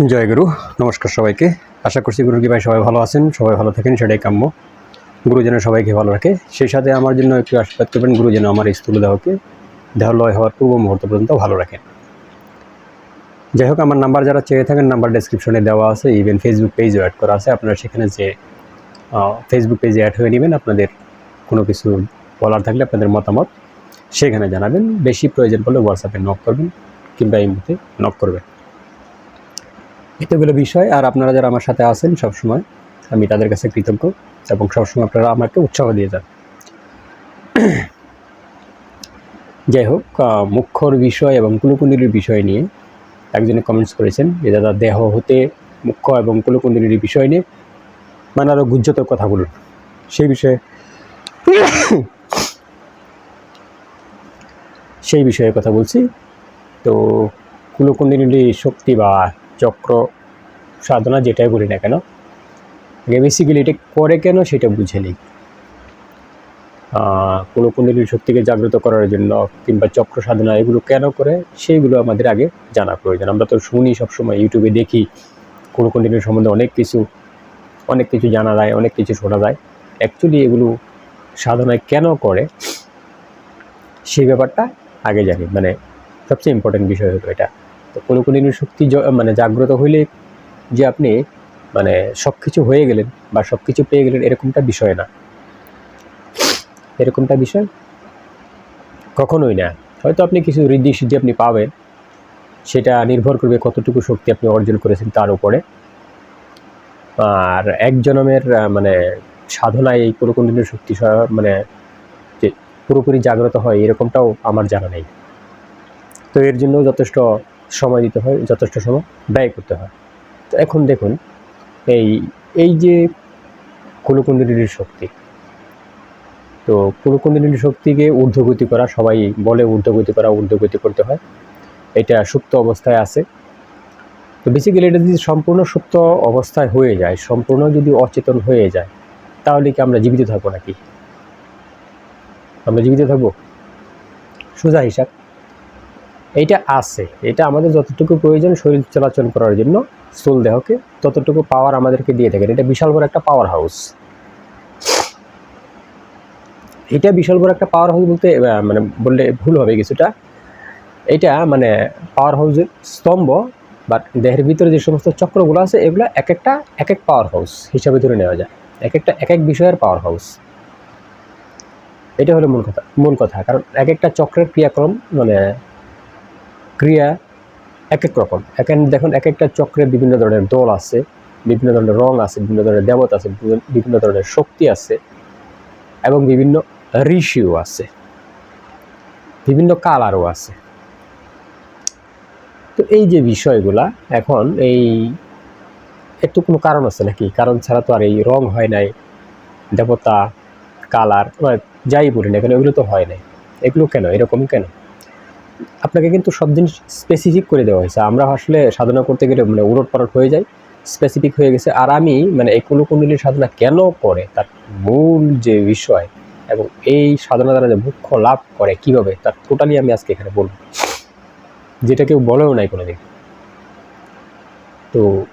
জয় গুরু, নমস্কার সবাইকে। আশা করছি গুরু ভাই সবাই ভালো আছেন, সবাই ভালো থাকেন, সেটাই কাম্য। গুরু যেন সবাইকে ভালো রাখে। সেই সাথে আমার জন্য একটু আশীর্বাদ করবেন, গুরু যেন আমার স্থূল দেহকে, দেহ লয় হওয়ার পূর্ব মুহূর্ত পর্যন্ত ভালো রাখেন। যাই হোক, আমার নাম্বার যারা চেয়ে থাকেন, নাম্বার ডেসক্রিপশনে দেওয়া আছে ইভেন ফেসবুক পেজও অ্যাড করা আছে। আপনারা সেখানে যে ফেসবুক পেজে অ্যাড হয়ে নেবেন, আপনাদের কোনো কিছু বলার থাকলে আপনাদের মতামত, সেখানে জানাবেন। বেশি প্রয়োজন পড়লে হোয়াটসঅ্যাপে নক করবেন, কিংবা এই মুহূর্তে নক করবেন। এতগুলো বিষয়, আর আপনারা যারা আমার সাথে আছেন সবসময়, আমি তাদের কাছে কৃতজ্ঞ, এবং সবসময় আপনারা আমাকে উৎসাহ দিয়ে যান। যাই হোক মুখ্যর বিষয় এবং কুলকুণ্ডলীর বিষয় নিয়ে একজনে কমেন্টস করেছেন যে, দাদা, দেহ হতে মুখ্য এবং কুলকুণ্ডলীর বিষয় নিয়ে মানে আরও গুজ্জতর কথা বলুন। সেই বিষয়ে সেই বিষয়ে কথা বলছি। তো কুলকুণ্ডলী শক্তি বা চক্র সাধনা যেটাই বলি না কেন বেসিক্যালি এটা করে কেন সেটা বুঝে নিই। কুলকুণ্ডলীর শক্তিকে জাগ্রত করার জন্য কিংবা চক্র সাধনা এগুলো কেন করে সেইগুলো আমাদের আগে জানা প্রয়োজন। আমরা তো শুনি সবসময় ইউটিউবে দেখি কুলকুণ্ডলীর সম্বন্ধে অনেক কিছু অনেক কিছু জানা যায়, অনেক কিছু শোনা যায়। অ্যাকচুয়ালি এগুলো সাধনায় কেন করে সেই ব্যাপারটা আগে জানি। মানে সবচেয়ে ইম্পর্টেন্ট বিষয় হলো এটা। তো কুলকুণ্ডলীর শক্তি মানে জাগ্রত হইলে যে আপনি মানে সব কিছু হয়ে গেলেন বা সব কিছু পেয়ে গেলেন, এরকমটা বিষয় না। এরকমটা বিষয় কখনোই না। হয়তো আপনি কিছু ঋদ্ধি সিদ্ধি আপনি পাবেন, সেটা নির্ভর করবে কতটুকু শক্তি আপনি অর্জন করেছেন তার উপরে। আর এক জনমের মানে সাধনায় এই কুলকুণ্ডলীর শক্তি মানে যে পুরোপুরি জাগ্রত হয়, এরকমটাও আমার জানা নেই। তো এর জন্য যথেষ্ট সময় দিতে হয়, যথেষ্ট সময় ব্যয় করতে হয়। তো এখন দেখুন, এই এই যে কুলকুণ্ডলীর শক্তি, তো কুলকুণ্ডলীর শক্তিকে ঊর্ধ্বগতি করা, সবাই বলে ঊর্ধ্বগতি করা, ঊর্ধ্বগতি করতে হয়। এটা সুপ্ত অবস্থায় আছে। তো বেসিক্যালি এটা যদি সম্পূর্ণ সুপ্ত অবস্থায় হয়ে যায়, সম্পূর্ণ যদি অচেতন হয়ে যায়, তাহলে কি আমরা জীবিত থাকব নাকি? আমরা জীবিত থাকব? সোজা হিসাব। এইটা আছে। এটা আমাদের যতটুকু প্রয়োজন শরীর চলাচল করার জন্য, স্থূল দেহকে ততটুকু পাওয়ার আমাদেরকে দিয়ে থাকেন এটা বিশাল বড় একটা পাওয়ার হাউস এটা বিশাল বড় একটা পাওয়ার হাউস বলতে মানে বললে ভুল হবে কিছুটা। এটা মানে পাওয়ার হাউসের স্তম্ভ বা দেহের ভিতরে যে সমস্ত চক্রগুলো আছে, এগুলো এক একটা, এক এক পাওয়ার হাউস হিসাবে ধরে নেওয়া যায়। এক একটা, এক এক বিষয়ের পাওয়ার হাউস এটা হলো মূল কথা মূল কথা। কারণ এক একটা চক্রের ক্রিয়াক্রম মানে ক্রিয়া এক এক রকম। এখন দেখুন এক একটা চক্রে বিভিন্ন ধরনের দল আছে, বিভিন্ন ধরনের রং আছে, বিভিন্ন ধরনের দেবতা আছে, বিভিন্ন- ধরনের শক্তি আছে, এবং বিভিন্ন ঋষিও আছে, বিভিন্ন কালারও আছে। তো এই যে বিষয়গুলা, এখন এই, একটু কোনো কারণ আছে নাকি? কারণ ছাড়া তো আর এই রং হয় নাই, দেবতা, কালার যাই বলি না কেন, এগুলো তো হয় নাই। এগুলো কেন? এরকম কেন? আপনাকে কিন্তু সব জিনিস স্পেসিফিক করে দেওয়া হয়েছে। আমরা আসলে সাধনা করতে গেলে মানে উলট পালট হয়ে যায় স্পেসিফিক হয়ে গেছে। আর আমি মানে এই কোনো কুলকুণ্ডলীর সাধনা কেন করে, তার মূল যে বিষয় এবং এই সাধনা দ্বারা যে মুখ্য লাভ করে কীভাবে, তার টোটালি আমি আজকে এখানে বলব। যেটা কেউ বলেও নাই কোনোদিন। তো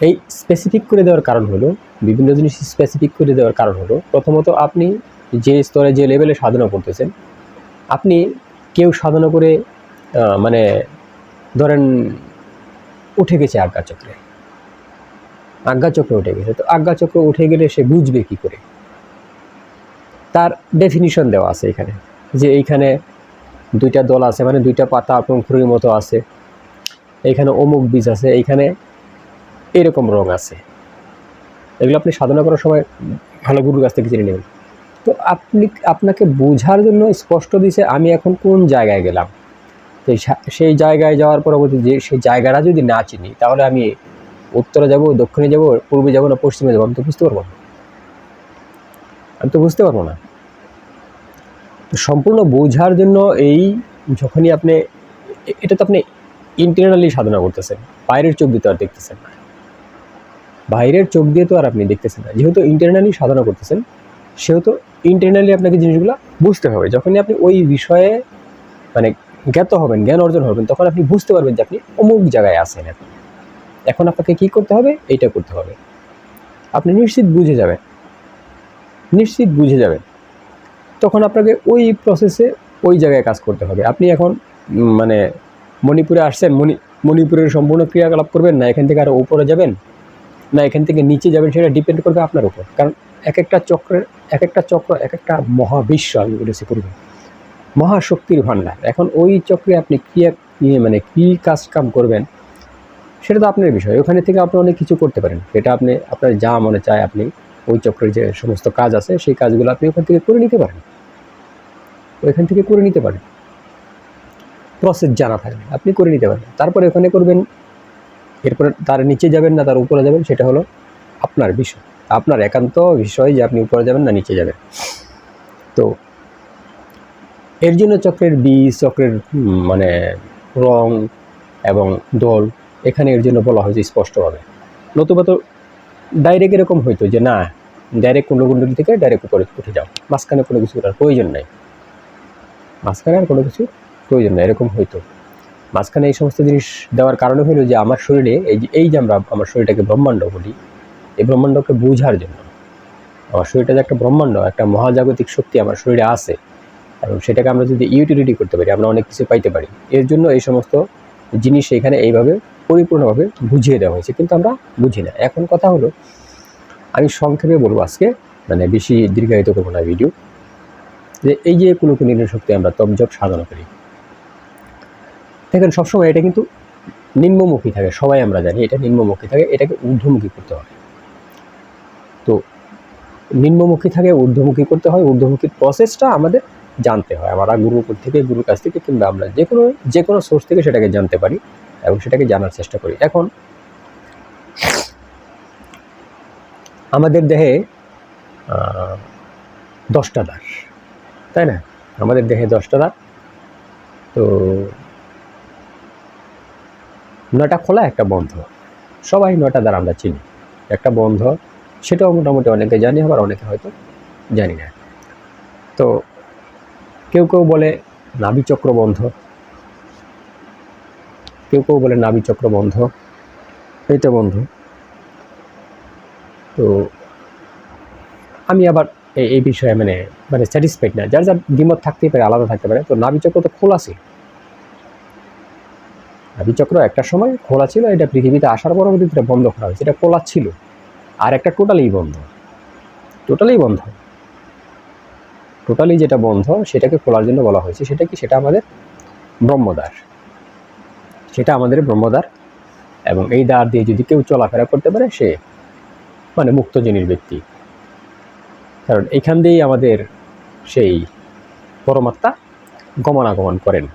এই স্পেসিফিক করে দেওয়ার কারণ হলো, বিভিন্ন জিনিস স্পেসিফিক করে দেওয়ার কারণ হলো, প্রথমত আপনি যে স্তরে যে লেভেলে সাধনা করতেছেন, আপনি কেউ সাধনা করে মানে ধরেন উঠে গেছে আজ্ঞা চক্রে। আজ্ঞা চক্রে উঠে গেছে। তো আজ্ঞা চক্র উঠে গেলে সে বুঝবে কি করে? তার ডেফিনিশন দেওয়া আছে এখানে, যে এইখানে দুইটা দল আছে মানে দুইটা পাতা অঙ্কুরের মতো আছে। এইখানে অমুক বীজ আছে, এইখানে এরকম রং আছে। এগুলো আপনি সাধনা করার সময় ভালো গুরুর কাছ থেকে জেনে নেবেন। তো আপনি, আপনাকে বোঝার জন্য স্পষ্ট দিছে আমি এখন কোন জায়গায় গেলাম। তো সেই জায়গায় যাওয়ার পরবর্তী যে, সেই জায়গাটা যদি না চিনি, তাহলে আমি উত্তরে যাব, দক্ষিণে যাব, পূর্বে যাব না, পশ্চিমে যাব, আমি তো বুঝতে পারব না। আমি তো বুঝতে পারব না। তো সম্পূর্ণ বোঝার জন্য এই যখনই আপনি, এটা তো আপনি ইন্টারনালি সাধনা করতেছেন, বাইরের চোখ দিয়ে তো আর দেখতেছেন না। বাইরের চোখ দিয়ে তো আর আপনি দেখতেছেন না। যেহেতু ইন্টারনালি সাধনা করতেছেন, সেহেতু ইন্টারনালি আপনাকে জিনিসগুলো বুঝতে হবে। যখনই আপনি ওই বিষয়ে মানে জ্ঞাত হবেন, জ্ঞান অর্জন হবেন, তখন আপনি বুঝতে পারবেন যে আপনি অমুক জায়গায় আসেন এখন। এখন আপনাকে কি করতে হবে? এইটা করতে হবে। আপনি নিশ্চিত বুঝে যাবেন। নিশ্চিত বুঝে যাবেন। তখন আপনাকে ওই প্রসেসে ওই জায়গায় কাজ করতে হবে। আপনি এখন মানে মণিপুরে আসছেন, মণি, মণিপুরের সম্পূর্ণ ক্রিয়াকলাপ করবেন, না এখান থেকে আরও উপরে যাবেন, না এখান থেকে নিচে যাবেন, সেটা ডিপেন্ড করবে আপনার উপর। কারণ এক একটা চক্রের এক একটা চক্র এক একটা মহাবিশ্ব আমি বলেছি পূর্বে। মহাশক্তির ভাণ্ডার। এখন ওই চক্রে আপনি নিয়ে মানে কী কাজ কাম করবেন, সেটা তো আপনার বিষয়। ওখানে থেকে আপনি অনেক কিছু করতে পারেন। এটা আপনি, আপনার যা মনে চায় আপনি ওই চক্রের যে সমস্ত কাজ আছে, সেই কাজগুলো আপনি ওখান থেকে করে নিতে পারেন। ওইখান থেকে করে নিতে পারেন। প্রসেস জানা থাকবে, আপনি করে নিতে পারেন। তারপরে ওখানে করবেন, এরপরে তার নিচে যাবেন না, তার উপরে যাবেন, সেটা হলো আপনার বিষয়। আপনার একান্ত বিষয় যে আপনি উপরে যাবেন না, নিচে যাবেন। তো এর জন্য চক্রের বীজ, চক্রের মানে রং এবং দল এখানে এর জন্য বলা হয়েছে স্পষ্টভাবে। নতুবা তো ডাইরেক্ট এরকম হইতো যে না ডাইরেক্ট কুণ্ডকুণ্ডলী থেকে ডাইরেক্ট উপরে উঠে যাও। মাঝখানে কোনো কিছু করার প্রয়োজন নাই। মাঝখানে আর কোনো কিছু প্রয়োজন নাই, এরকম হইতো। মাঝখানে এই সমস্ত জিনিস দেওয়ার কারণে হলো যে আমার শরীরে এই যে এই যে আমরা, আমার শরীরটাকে ব্রহ্মাণ্ড বলি এই ব্রহ্মাণ্ডকে বোঝার জন্য। আমার শরীরটা যে একটা ব্রহ্মাণ্ড, একটা মহাজাগতিক শক্তি আমার শরীরে আছে। এবং সেটাকে আমরা যদি ইউটিলিটি করতে পারি, আমরা অনেক কিছু পাইতে পারি। এর জন্য এই সমস্ত জিনিস এখানে এইভাবে পরিপূর্ণভাবে বুঝিয়ে দেওয়া হয়েছে, কিন্তু আমরা বুঝি না। এখন কথা হলো, আমি সংক্ষেপে বলব আজকে মানে বেশি দীর্ঘায়িত করব না ভিডিও যে এই যে কোনো কুলকুনির শক্তি আমরা তমজপ সাধনা করি। দেখেন, সবসময় এটা কিন্তু নিম্নমুখী থাকে, সবাই আমরা জানি এটা নিম্নমুখী থাকে, এটাকে ঊর্ধ্বমুখী করতে হয় তো নিম্নমুখী থাকে, ঊর্ধ্বমুখী করতে হয়। ঊর্ধ্বমুখীর প্রসেসটা আমাদের জানতে হয়। আমরা গুরুর থেকে, গুরুর কাছ থেকে কিংবা আমরা যে কোনো যে কোনো সোর্স থেকে সেটাকে জানতে পারি এবং সেটাকে জানার চেষ্টা করি। এখন, আমাদের দেহে দশটা দাঁত তাই না? আমাদের দেহে দশটা দাঁত তো নয়টা খোলা, একটা বন্ধ। সবাই নয়টা দ্বার আমরা চিনি। একটা বন্ধ সেটাও মোটামুটি অনেকে জানি, আবার অনেকে হয়তো জানি না। তো কেউ কেউ বলে নাভিচক্র বন্ধ। কেউ কেউ বলে নাভিচক্র বন্ধ। এটা বন্ধ। তো আমি আবার এই বিষয়ে মানে মানে স্যাটিসফাইড না। যার যার দ্বিমত থাকতেই পারে, আলাদা থাকতে পারে। তো নাভিচক্র তো খোলা ছিল। নাভিচক্র একটা সময় খোলা ছিল, এটা পৃথিবীতে আসার পরবর্তীতে বন্ধ করা হয়েছে। এটা খোলা ছিল। আর একটা টোটালি বন্ধ। টোটালি বন্ধ। টোটালি যেটা বন্ধ, সেটাকে খোলার জন্য বলা হয়েছে, সেটা কি? সেটা আমাদের ব্রহ্মদ্বার। সেটা আমাদের ব্রহ্মদ্বার এবং এই দ্বার দিয়ে যদি কেউ চলাফেরা করতে পারে, সে মানে মুক্ত জিনিস ব্যক্তি। কারণ এখান দিয়েই আমাদের সেই পরমাত্মা গমনাগমন করেন।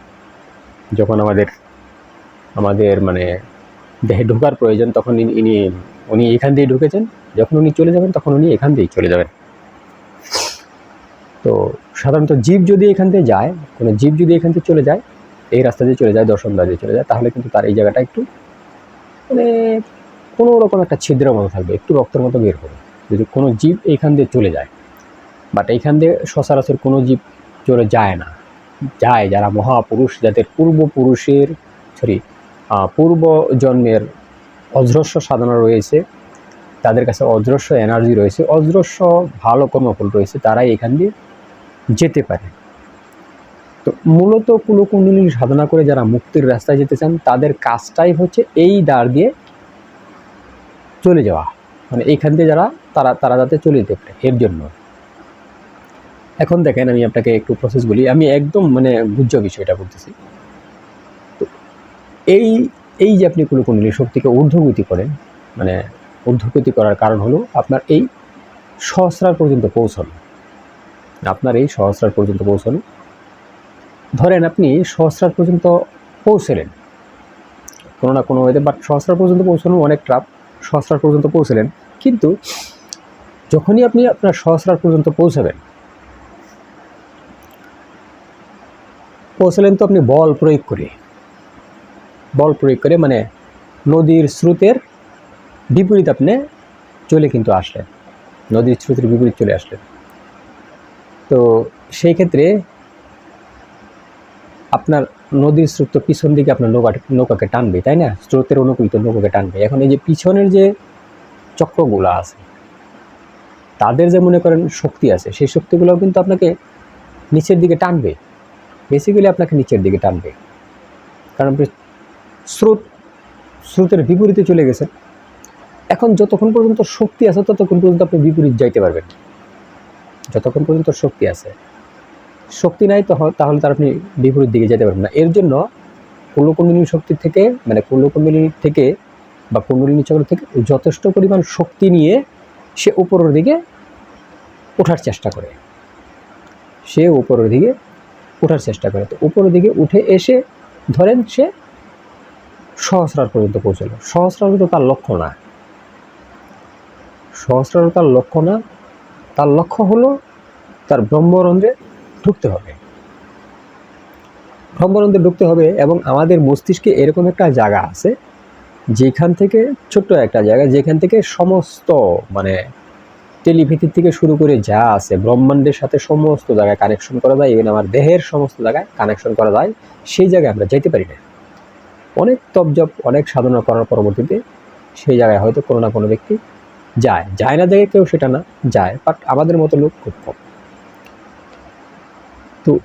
যখন আমাদের আমাদের মানে দেহে ঢোকার প্রয়োজন, তখন ইনি উনি এখান দিয়ে ঢুকেছেন, যখন উনি চলে যাবেন, তখন উনি এখান দিয়েই চলে যাবেন। তো সাধারণত জীব যদি এখান দিয়ে যায়, কোনো জীব যদি এখান থেকে চলে যায়, এই রাস্তা দিয়ে চলে যায়, দর্শন দিয়ে চলে যায়, তাহলে কিন্তু তার এই জায়গাটা একটু মানে কোনো রকম একটা ছিদ্রের মতো থাকবে, একটু রক্তের মতো বের হবে। যদি কোনো জীব এইখান দিয়ে চলে যায় বাট এইখান দিয়ে সচরাচর কোনো জীব চলে যায় না। যায় যারা মহাপুরুষ, যাদের পূর্বপুরুষের সরি পূর্ব জন্মের অজস্র সাধনা রয়েছে, তাদের কাছে অজস্র এনার্জি রয়েছে, অজস্র ভালো কর্মফল রয়েছে, তারাই এখান দিয়ে যেতে পারে। তো মূলত কুলকুণ্ডলী সাধনা করে যারা মুক্তির রাস্তায় যেতে চান, তাদের কাজটাই হচ্ছে এই দ্বার দিয়ে চলে যাওয়া। মানে এইখান দিয়ে যারা, তারা তারা যাতে চলে যেতে পারে এর জন্য। এখন দেখেন আমি আপনাকে একটু প্রসেস বলি, আমি একদম মানে গুজ্জ বিষয়টা বলতেছি। তো এই এই যে আপনি কুলকুণ্ডলী শক্তিকে ঊর্ধ্বগতি করেন মানে ঊর্ধ্বগতি করার কারণ হলো আপনার এই সহস্রার পর্যন্ত পৌঁছানো। আপনার এই সহস্রার পর্যন্ত পৌঁছানো। ধরেন আপনি সহস্রার পর্যন্ত পৌঁছলেন। কোনো না কোনো ওয়েতে বাট সহস্রার পর্যন্ত পৌঁছানো অনেক ট্রাপ সহস্রার পর্যন্ত পৌঁছলেন। কিন্তু যখনই আপনি আপনার সহস্রার পর্যন্ত পৌঁছাবেন, পৌঁছলেন তো আপনি বল প্রয়োগ করে। বল প্রয়োগ করে মানে নদীর স্রোতের বিপরীত আপনি চলে কিন্তু আসলেন। নদীর স্রোতের বিপরীত চলে আসলেন। তো সেই ক্ষেত্রে আপনার নদীর স্রোত তো পিছন দিকে আপনার নৌকা, নৌকাকে টানবে, তাই না? স্রোতের অনুকূলিত নৌকাকে টানবে। এখন এই যে পিছনের যে চক্রগুলো আছে, তাদের যে মনে করেন শক্তি আছে, সেই শক্তিগুলোও কিন্তু আপনাকে নিচের দিকে টানবে। বেসিক্যালি আপনাকে নিচের দিকে টানবে। কারণ স্রোত, স্রোতের বিপরীতে চলে গেছেন এখন যতক্ষণ পর্যন্ত শক্তি আছে, ততক্ষণ পর্যন্ত আপনি বিপরীত যাইতে পারবেন। যতক্ষণ পর্যন্ত শক্তি আছে। শক্তি নাই তো তাহলে তার আপনি বিপরীত দিকে যেতে পারবেন না। এর জন্য কুলকুণ্ডলিনী শক্তি থেকে মানে কুলকুণ্ডলিনী থেকে বা কুণ্ডলিনী চক্র থেকে যথেষ্ট পরিমাণ শক্তি নিয়ে সে উপরের দিকে ওঠার চেষ্টা করে। সে উপরের দিকে ওঠার চেষ্টা করে। তো উপরের দিকে উঠে এসে ধরেন সে সহস্রার পর্যন্ত পৌঁছলো। সহস্রার কিন্তু তার লক্ষ্য না। সহস্রার তার লক্ষ্য না, তার লক্ষ্য হলো তার ব্রহ্মরন্ধ্রে ঢুকতে হবে। ব্রহ্মরন্ধ্রে ঢুকতে হবে এবং আমাদের মস্তিষ্কে এরকম একটা জায়গা আছে, যেখান থেকে ছোট্ট একটা জায়গা, যেখান থেকে সমস্ত মানে টেলিভিতির থেকে শুরু করে যা আছে, ব্রহ্মাণ্ডের সাথে সমস্ত জায়গায় কানেকশন করা যায় ইভেন আমার দেহের সমস্ত জায়গায় কানেকশন করা যায়, সেই জায়গায় আমরা যাইতে পারি না। অনেক তপজপ, অনেক সাধনা করার পরবর্তীতে সেই জায়গায় হয়তো কোনো না কোনো ব্যক্তি যায়। যায় না জায়গায় কেউ সেটা না, যায়। বাট আমাদের মতো লোক খুব কম। তো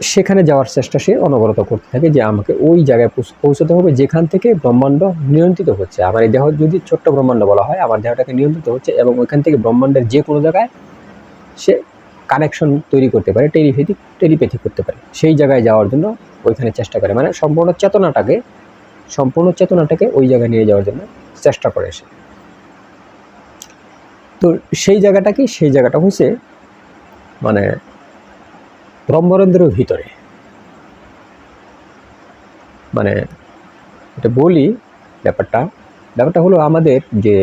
সেখানে যাওয়ার চেষ্টা সে অনবরত করতে থাকে যে আমাকে ওই জায়গায় পৌঁছ- পৌঁছতে হবে যেখান থেকে ব্রহ্মাণ্ড নিয়ন্ত্রিত হচ্ছে। আমার এই দেহ যদি ছোট্ট ব্রহ্মাণ্ড বলা হয়, আমার দেহটাকে নিয়ন্ত্রিত হচ্ছে এবং ওইখান থেকে ব্রহ্মাণ্ডের যে কোনো জায়গায় সে কানেকশন তৈরি করতে পারে, টেলিপ্যাথি টেলিপ্যাথি করতে পারে। সেই জায়গায় যাওয়ার জন্য ওইখানে চেষ্টা করে। মানে সম্পূর্ণ চেতনাটাকে সম্পূর্ণ চেতনাটাকে ওই জায়গায় নিয়ে যাওয়ার জন্য চেষ্টা করে সে। তো সেই জায়গাটা কি? সেই জায়গাটা হচ্ছে মানে ব্রহ্মরন্ধ্রের ভিতরে। মানে এটা বলি ব্যাপারটা। ব্যাপারটা হলো আমাদের যে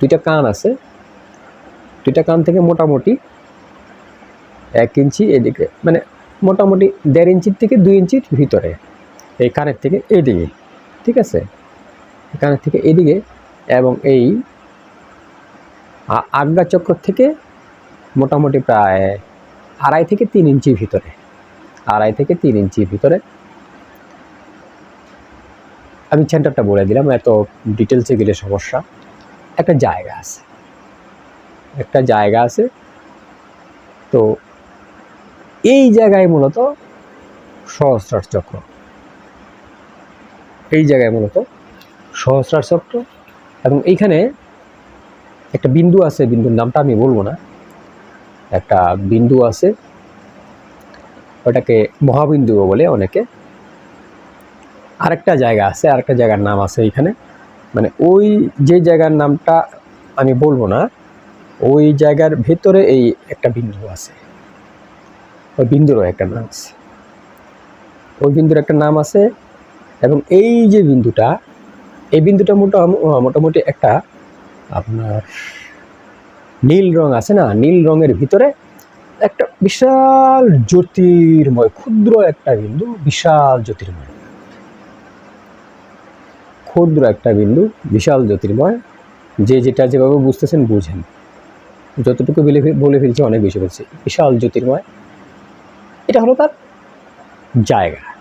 দুইটা কান আছে, দুইটা কান থেকে মোটামুটি এক ইঞ্চি এদিকে মানে মোটামুটি দেড় ইঞ্চির থেকে দুই ইঞ্চির ভিতরে। এই কানের থেকে এদিকে, ঠিক আছে? কানের থেকে এদিকে এবং এই আ- আজ্ঞা চক্র থেকে মোটামুটি প্রায় আড়াই থেকে তিন ইঞ্চি ভিতরে, আড়াই থেকে তিন ইঞ্চি ভিতরে। আমি সেন্টারটা বলে দিলাম, এত ডিটেলসে গেলে সমস্যা। একটা জায়গা আছে, একটা জায়গা আছে। তো এই জায়গায় মূলত সহস্রার চক্র। এই জায়গায় মূলত সহস্রার চক্র। এবং এইখানে একটা বিন্দু আছে, বিন্দুর নামটা আমি বলব না। একটা বিন্দু আছে, ওটাকে মহাবিন্দুও বলে অনেকে। আরেকটা জায়গা আছে, আরেকটা জায়গার নাম আছে এইখানে। মানে ওই যে জায়গার নামটা আমি বলব না, ওই জায়গার ভেতরে এই একটা বিন্দু আছে। ওই বিন্দুরও একটা নাম আছে। ওই বিন্দুর একটা নাম আছে এবং এই যে বিন্দুটা, এই বিন্দুটা মোটামুটি মোটামুটি একটা আপনার নীল রং আছে না, নীল রঙের ভিতরে একটা বিশাল জ্যোতির্ময়, ক্ষুদ্র একটা বিন্দু, বিশাল জ্যোতির্ময়। ক্ষুদ্র একটা বিন্দু, বিশাল জ্যোতির্ময়। যে যেটা যেভাবে বুঝতেছেন বুঝেন। যতটুকু বলে বলে ফেলছি অনেক বেশি বলছি। বিশাল জ্যোতির্ময়। এটা হলো তার জায়গা।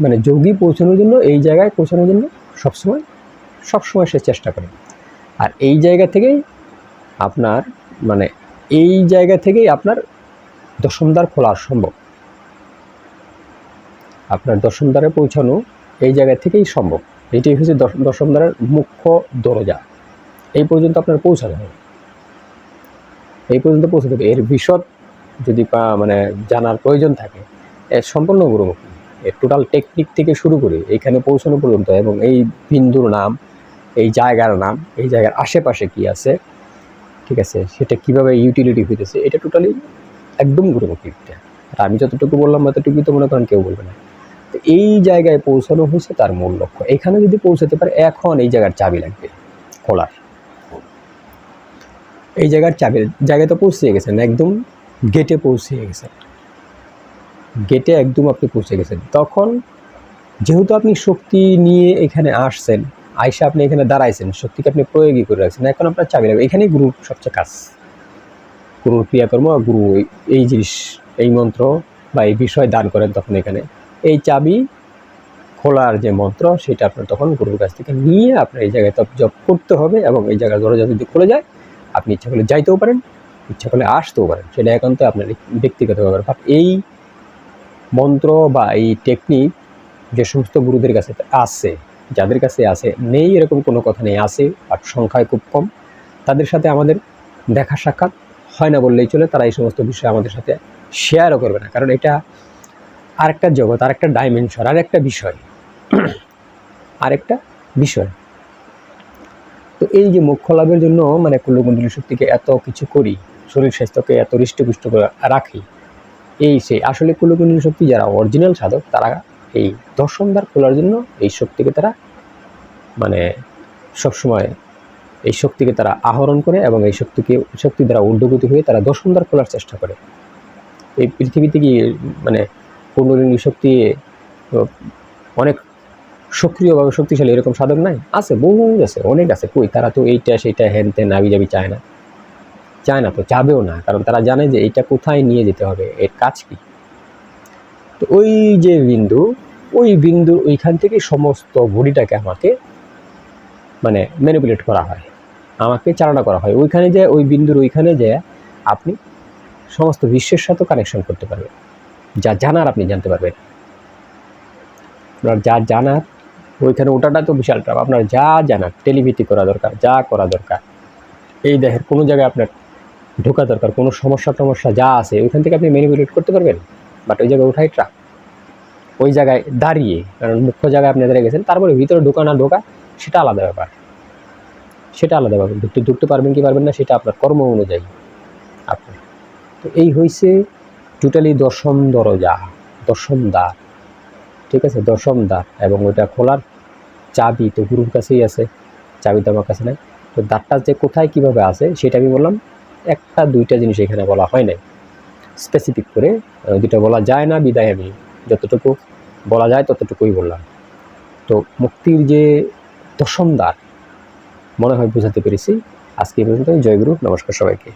মানে যোগী পৌঁছানোর জন্য, এই জায়গায় পৌঁছানোর জন্য সবসময় সবসময় সে চেষ্টা করে। আর এই জায়গা থেকেই আপনার মানে এই জায়গা থেকেই আপনার দশমদ্বার খোলা সম্ভব। আপনার দশমদ্বারে পৌঁছানো এই জায়গা থেকেই সম্ভব। এটাই হচ্ছে দশ- দশমদ্বারের মুখ্য দরজা। এই পর্যন্ত আপনার পৌঁছাতে হবে। এই পর্যন্ত পৌঁছাতে হবে। এর বিশদ যদি মানে জানার প্রয়োজন থাকে সম্পূর্ণ গুরুমুখী। টোটাল টেকনিক থেকে শুরু করে এখানে পৌঁছানো পর্যন্ত এবং এই বিন্দুর নাম, এই জায়গার নাম, এই জায়গার আশেপাশে কি আছে, ঠিক আছে, সেটা কীভাবে ইউটিলিটি হইতেছে, এটা টোটালি একদম বিদ্যা। আর আমি যতটুকু বললাম ততটুকুই তো মনে করেন কেউ বলবে না। তো এই জায়গায় পৌঁছানো হয়েছে তার মূল লক্ষ্য। এখানে যদি পৌঁছাতে পারে, এখন এই জায়গার চাবি লাগবে, খোলার। এই জায়গার চাবি জায়গায় তো পৌঁছে গেছেন একদম গেটে পৌঁছে গেছেন গেটে একদম আপনি পৌঁছে গেছেন। তখন যেহেতু আপনি শক্তি নিয়ে এখানে আসছেন, আইসা আপনি এখানে দাঁড়াইছেন, শক্তিকে আপনি প্রয়োগই করে রাখছেন, এখন আপনার চাবি লাগবে। এখানেই গুরুর সবচেয়ে কাজ। গুরুর ক্রিয়াকর্ম আর গুরু এই- জিনিস, এই মন্ত্র বা এই বিষয় দান করেন তখন এখানে। এই চাবি খোলার যে মন্ত্র, সেটা আপনার তখন গুরুর কাছ থেকে নিয়ে আপনার এই জায়গায় তপ জপ করতে হবে এবং এই জায়গায় দরজা যদি খুলে যায়, আপনি ইচ্ছা করলে যাইতেও পারেন, ইচ্ছা করলে আসতেও পারেন। সেটা একান্ত আপনার ব্যক্তিগত ব্যাপার। এই মন্ত্র বা এই টেকনিক যে সমস্ত গুরুদের কাছে আছে, যাদের কাছে আছে, নেই এরকম কোনো কথা নেই, আছে আর সংখ্যায় খুব কম। তাদের সাথে আমাদের দেখা সাক্ষাৎ হয় না বললেই চলে, তারা এই সমস্ত বিষয় আমাদের সাথে শেয়ারও করবে না। কারণ এটা আরেকটা জগৎ, আরেকটা ডাইমেনশন আরেকটা বিষয়। আরেকটা বিষয়। তো এই যে মোক্ষ লাভের জন্য মানে কুল্লকুণ্ডলী শক্তিকে এত কিছু করি, শরীর স্বাস্থ্যকে এত হৃষ্টপুষ্ট করে রাখি এই সেই আসলে কুল্লকুণ্ডলী শক্তি যারা অরিজিনাল সাধক, তারা এই দর্শনদ্বার খোলার জন্য এই শক্তিকে তারা মানে সবসময় এই শক্তিকে তারা আহরণ করে এবং এই শক্তিকে, শক্তি দ্বারা ঊর্ধ্বগতি হয়ে তারা দর্শনদ্বার খোলার চেষ্টা করে। এই পৃথিবীতে কি মানে কুণ্ডলিনী শক্তি অনেক সক্রিয়ভাবে শক্তিশালী এরকম সাধক নাই? আছে, বহু আছে, অনেক আছে। কই, তারা তো এইটা, সেইটা হ্যান ত্যান নাবি যাবি চায় না। চায় না, তো চাবেও না। কারণ তারা জানে যে এটা কোথায় নিয়ে যেতে হবে, এর কাজ কি? তো ওই যে বিন্দু, ওই বিন্দু ওইখান থেকে সমস্ত বডিটাকে আমাকে মানে ম্যানিপুলেট করা হয়। আমাকে চালনা করা হয়। ওইখানে যে, ওই বিন্দুর ওইখানে যে আপনি সমস্ত বিশ্বের সাথে কানেকশন করতে পারবেন। যা জানার আপনি জানতে পারবেন। আপনার যা জানার, ওইখানে ওটাটা তো বিশাল ট্রাপ আপনার যা জানার টেলিভিটি করা দরকার, যা করা দরকার। এই দেহের কোনো জায়গায় আপনার ঢোকা দরকার, কোনো সমস্যা টমস্যা যা আছে, ওইখান থেকে আপনি ম্যানিপুলেট করতে পারবেন। বাট ওই জায়গায় ওঠাই ট্রাপ ওই জায়গায় দাঁড়িয়ে, কারণ মুখ্য জায়গায় আপনি দাঁড়িয়ে গেছেন, তারপরে ভিতরে ঢোকা না ঢোকা, সেটা আলাদা ব্যাপার। সেটা আলাদা ব্যাপার। ঢুকতে ঢুকতে পারবেন কি পারবেন না, সেটা আপনার কর্ম অনুযায়ী। আপনার। তো এই হয়েছে টোটালি দশম দরজা, দশম দ্বার। ঠিক আছে? দশম দ্বার। এবং ওইটা খোলার চাবি তো গুরুর কাছেই আছে, চাবি তো আমার কাছে নাই। তো দ্বারটা যে কোথায় কীভাবে আছে, সেটা আমি বললাম। একটা, দুইটা জিনিস এখানে বলা হয় নাই। স্পেসিফিক করে যেটা বলা যায় না, বিদায় আমি যতটুকু বলা যায় ততটুকুই বললাম। তো মুক্তির যে দশম দ্বার, মনে হয় বোঝাতে পেরেছি। আজকে পর্যন্ত জয়গুরু নমস্কার সবাইকে।